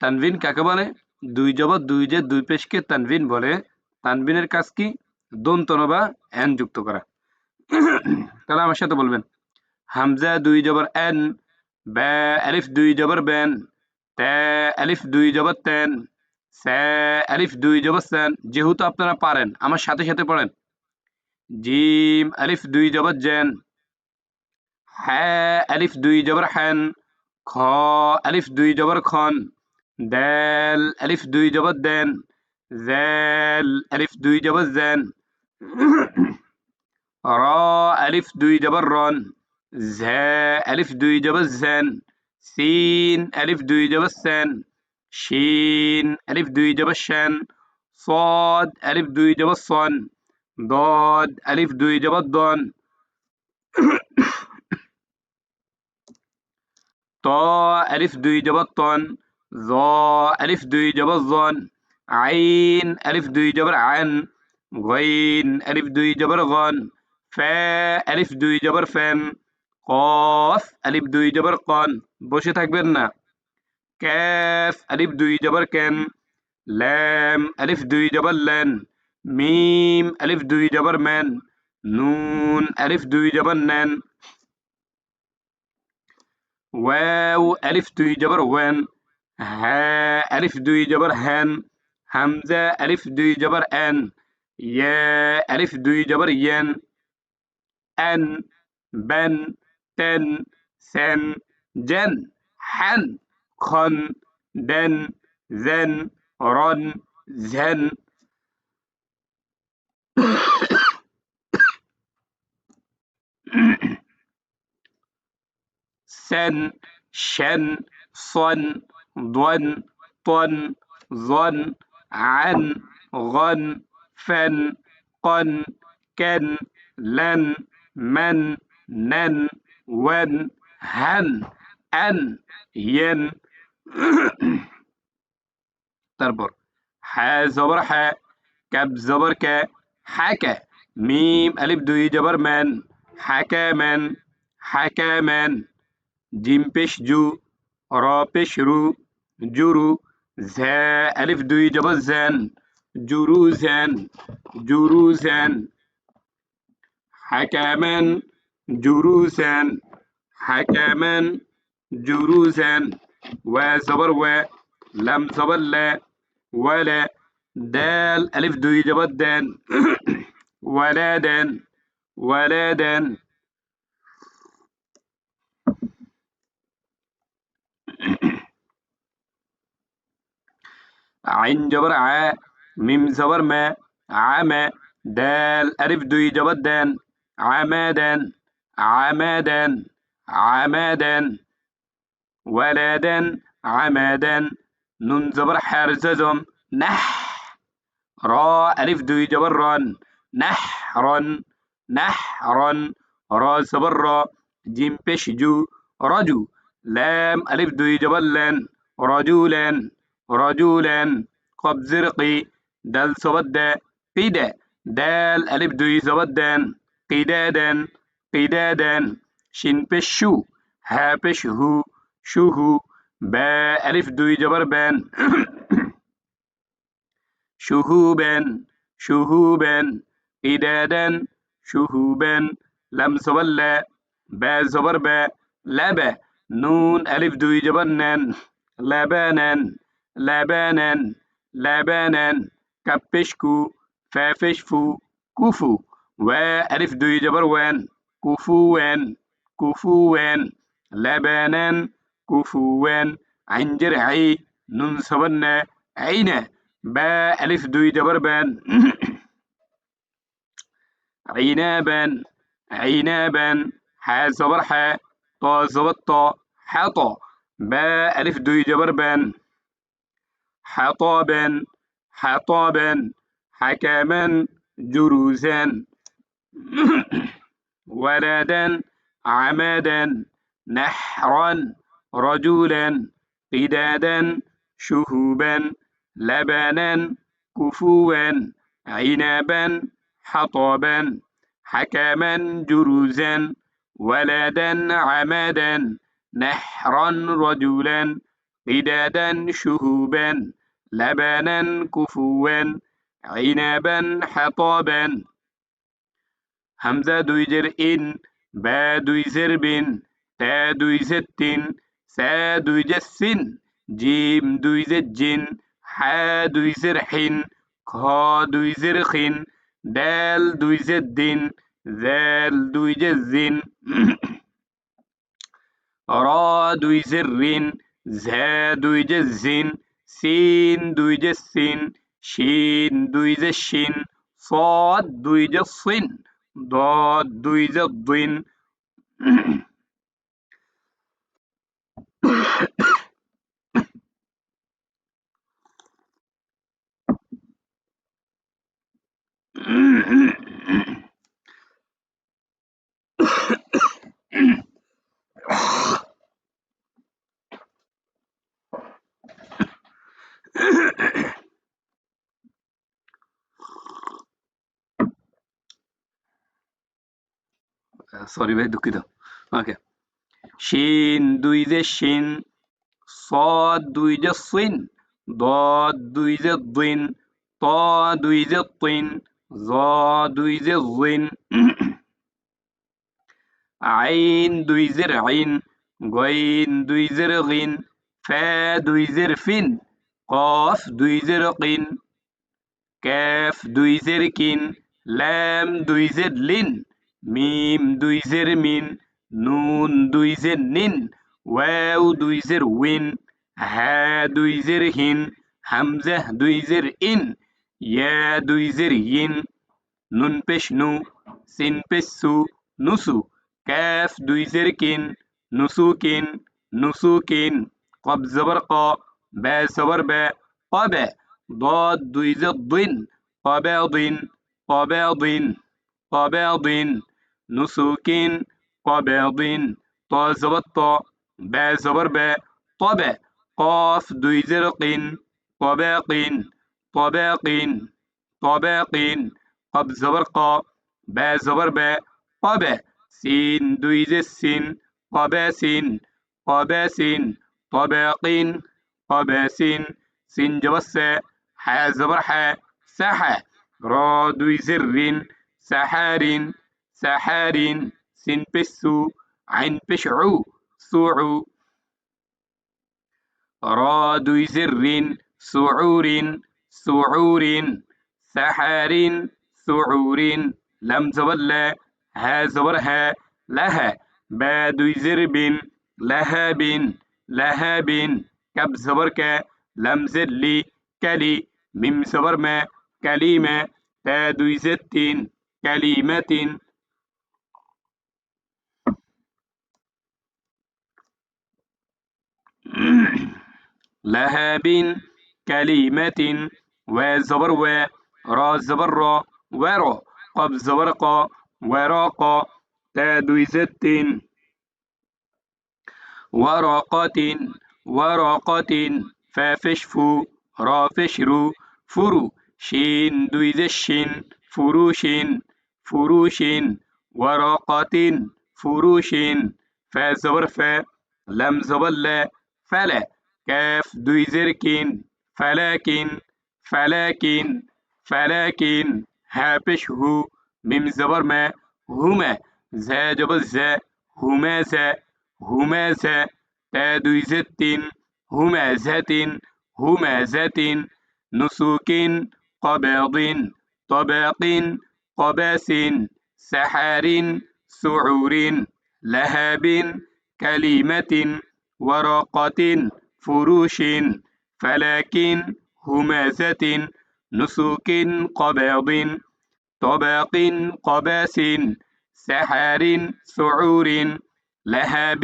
তানভিন কাকে বলে? দুই জবর দুই যে দুই পেশকে তানভিন বলে। তানভিনের কাজ কি? দন্তন বা এন যুক্ত করা। তাহলে আমার সাথে বলবেন। হামজা দুই জবর এন ব্যা দুই জবর বেন, তে দুই জবর তেন, সে দুই জবর সেন। যেহেতু আপনারা পারেন, আমার সাথে সাথে পড়েন। জিম আলিফ দুই জবর জেন হ্যাঁ আলিফ দুই জবর হ্যান খ আলিফ দুই জবর খন। دال ألف دوي جبت دان ذال ألف دوي جبت ذان را ألف دوي جبت ران. زا ألف دوي جبت زان سين ألف دوي جبت سان شين ألف دوي جبت شان. صاد ألف دوي جبت صان. ضاد ألف دوي جبت ضان. طا ألف دوي جبت طان. জ ألف দুই জবর জন আইন ألف দুই জবর আন গইন ألف দুই জবর গন ফে ألف দুই জবর ফেন কফ ألف দুই জবর কন বসে থাকবেন না ক্যাফ ألف দুই জবর কেন ল্যাম ألف দুই জবর লেন মিম ألف দুই জবর মেন নুন ألف দুই জবর নেন ওয়াও ألف দুই জবর ওয়েন ها ألف دوي جبر هن همزة ألف دوي جبر أن. يا ألف دوي جبر ين. أن بن تن سن جن. حن خن دن زن رن زن. سن شن صن. ضن طن ظن عن غن فن قن كن لن من نن ون هن أن ين. تربر. ح زبر ح. كب زبر ك. حكى ميم ألف دوي جبر من. حكى من. حكى من. جيم بيش جو. را بيش رو. جرو زا ألف دوي جبا زان جروزا جروزا حكما جروزا حكما جروزا وزبر و لم زبر لا ولا دال ألف دوي جبا دان ولادا ولادا عين جبر ع ميم زبر ما عما دال ألف دوي جبت دان عمدا عمدا عمدا ولدا عمدا نون زبر حرززم نح را ألف دوي جبر ران نحرا نحرا را زبر را جيم بش جو رجو لام ألف دوي جبر لأن رجولا رجولا قب زرقي دل سبد قيدة دال ألف دوي زبدان قدادا قدادا شين بشو ها بشه شوهو. با ألف دوي جبر بان شهوبا شهوبا. قدادا شهوبا. لم صبلا با زبر با لبا نون ألف دوي جبر نان لبانا لبانا لبانا كبشكو فافشفو كفو وألف دوي جبر وان كفوا كفوا لبنا كفوا عن جرعي نون صبنا عين با ألف دوي جبر بان عنابا عنابا حا صبر حا طا صبر طا با ألف دوي جبر بان حطابا حطابا حكما جروزا ولدا عمدا نحرا رجلا قدادا شهوبا لبنا كفوا عنبا حطبا حكما جروزا ولدا عمدا نحرا رجلا مدادا شهوبا لبنا كفوا عنبا حطبا همزة دويزر إن با دويجر بن تا دويجر تن سا دويجر سن جيم دويجر جن حا دويجر حن قا دويجر خن دال دويجر دن ذال دويجر زن را دويزر رن ঝে দুই যে জিন, সিন দুই যে সিন, শিন দুই যে শিন, সদ দুই যে সিন দ দুই যে দুইন Mm-hmm. সরি ভাই দুঃখিত ওকে শিন দুই যে শিন স দুই যে সিন দ দুই যে দিন ত দুই যে তিন জ দুই যে জিন আইন দুই যে আইন গইন দুই জের গিন ফে দুই জের ফিন কফ দুই জের কিন কেফ দুই জের কিন লেম দুই যে লিন মিম দুই জের মিন নুন দুই জের নিন ওয়াও দুই জের উইন হা দুই জের হিন হামজা দুই জের ইন ইয়া দুই জের ইন নুন পেশ নু সিন পেশ সু নুসু كاف দুই জের কিন নুসুকিন নুসুকিন قب زبر ق با زبر با قب ضاد দুই জের দিন قباضين قباضين نسوکین قا طا زبط طا به زبر به طبع قاف دوي زرقین طباقین طباقین طباقین قب زبر قا به زبر به قبه سين دويز السين قباسين قباسين طباقين قباسين سين جبس حا زبر حا ساحة را دويزرين سحارين سحار سنبس عن بشعو سوعو. رادو زر سعور سعور سحار سعور لم زبلا ها زبرها لها. بادو زرب لهاب لهاب كب زبرك لم زلي كلي. مم زبرما كلمة تادو زتين كلمة لهاب كلمة وزبر و را زبر را و را قب زبر قا و را قا تدويزتين و را قاتين وراقا تادوزت وراقات وراقات فافشفو رافشرو فرو شين دويزشين فروشين فروشين وراقات فروشين فزبر ف لم زبر لا فلا. كاف دويزر كين فلاكن فلاكن فلاكن هابشه ميم زبر ما. هما. زا جبل زا. هما زا. همازة تادويزة همازة همازة نسوك قباض طباق قباس سحار سعور لهاب كلمة ورقة فروش فلاكن همازة نسوك قباض طباق قباس سحار سعور لهب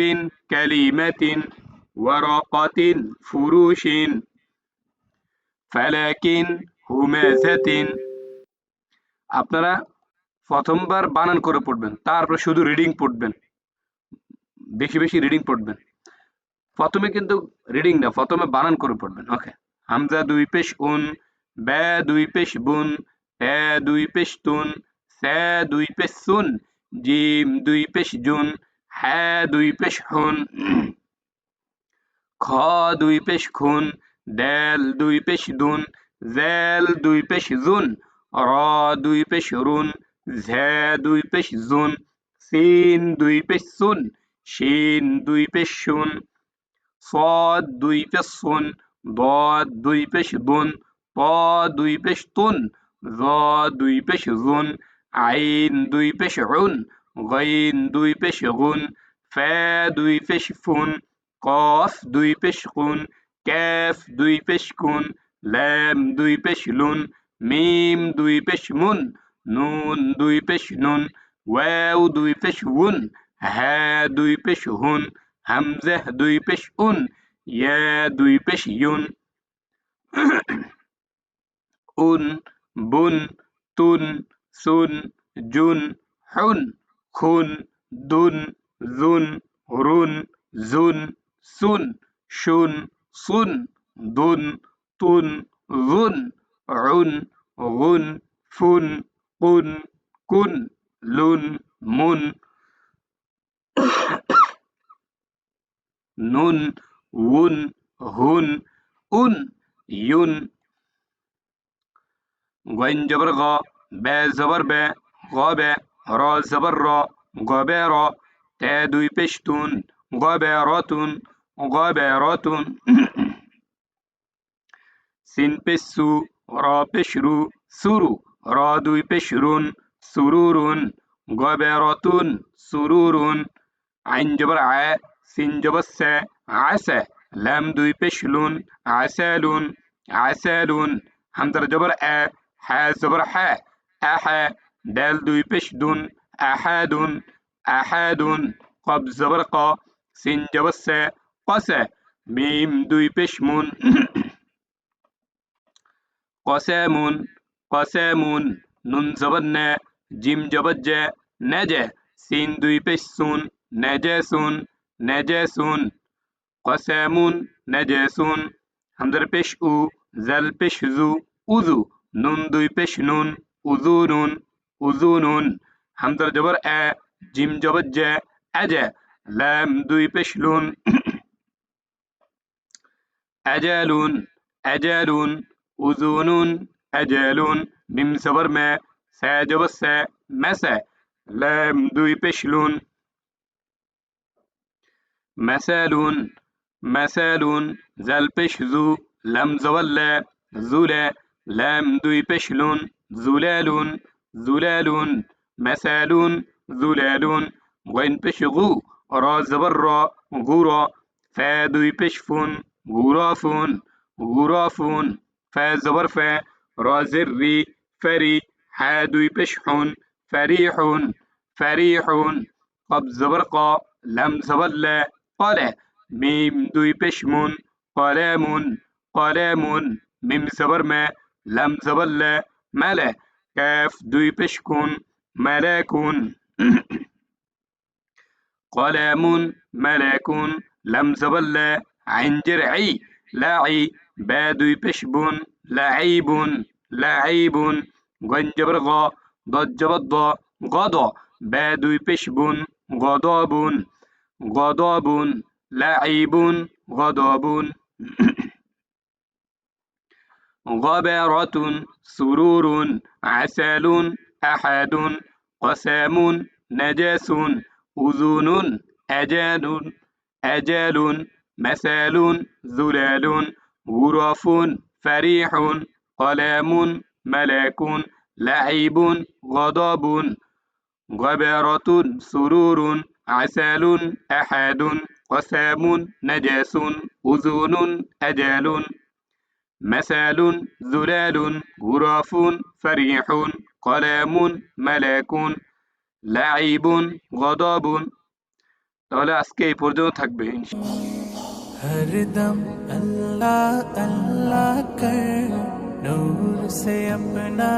كلمة ورقة فروش فلكن همازة আপনারা প্রথমবার বানান করে পড়বেন তারপর শুধু রিডিং পড়বেন বেশি বেশি রিডিং পড়বেন প্রথমে কিন্তু রিডিং না প্রথমে বানান করে পড়বেন ওকে হামজা দুই পেশ উন ব্যা দুই পেশ বুন তে দুই পেশ তুন সে দুই পেশ সুন জিম দুই পেশ জুন হ্যাঁ দুই পেশ হুন খ দুই পেশ খুন দেল দুই পেশ দুন জেল দুই পেশ জুন র দুই পেশ রুন ঝে দুই পেশ জুন সিন দুই পেশ সুন শিন দুই পেশ শুন صاد দুই পেশ সুন ضاد দুই পেশ দুন ط দুই পেশ তুন জ দুই পেশ জুন আইন দুই পেশ উন غين দুই পেশ গুন ফা দুই পেশ ফুন কফ দুই পেশ কুন ক্যাফ দুই পেশ কুন ল্যাম দুই পেশ লুন মিম দুই পেশ মুন নুন দুই পেশ নুন ওয়াও দুই পেশ উন হা দুই পেশ হুন হামজা দুই পেশ উন। ইয়া, দুই পেশ ইউন। উন, বুন, তুন, সুন, জুন, হুন, খুন, দুন, জুন, রুন, জুন, সুন, শুন, সুন, দুন, তুন গুন উন গুন, ফুন, কুন কুন, লুন, মুন। نون ون هون أن يون غين جبر غا با زبر با غا با را زبر را غا غابا را. تا دوی پشتون غا ب راتون غا غاباراتون راتون. سين پسو را پشرو سورو. را دوی پشرون سرورون غا ب راتون سرورون عين جبر সিনজবসে আসে লাম দুই পেশলুন আসেলুন আসেলুন হামজার জবর এ, হ্যা জবর হ্যা আহা ডেল দুই পেশদুন আহাদুন আহাদুন কব জবর ক সিন জবসে কসে, মিম দুই পেশমুন কসেমুন কসেমুন নুন জবর নে, জিম জবর জে নেজে সিন দুই পেশ সুন নেজে সুন نجس قسم نجس همزر پیش او زل پیش زو اوزو نون دوی پیش نون اوزونون اوزونون همزر جبر ا جیم جبر ج اج لام دوی پیش لون اجالون اجالون اوزونون اجالون میم سبر م سا جبر س مسا لام دوی پیش لون مثال مثال زل پش زو لم زول زولا لام دوی پشلون زلال زلال مثال زلال وين بشغو را زبر غورا فا دوي بشفون غرافون غرافون فا زبر فا را زري فري حا پش حون فریحون فریحون قب زبرقا لم زبلا زبل قال ميم دوي بشمون قلم قلم ميم زبر ما لم زبر لا ملا كاف دوي بشكون ملاكون قلم ملاكون لم زبر لا عن جرعي لاعي با دوي بشبون لعيب لعيب غن جبر غا ضد جبر ضا غضا با دوي بشبون غضاب غضاب لعب غضب. غبرة سرور عسل أحد. قسام نجس. أذن أجال أجال مثال زلال غرف فريح. قلم ملك. لعب غضب. غبرة سرور. عسل أحد قسام نجاس أذون أجل مسال زلال غراف فريح قلم ملاك لعيب غضب তাহলে আজকে এই পর্যন্ত থাকবে হরদম আল্লাহ আল্লাহ কর নূর সে আপনা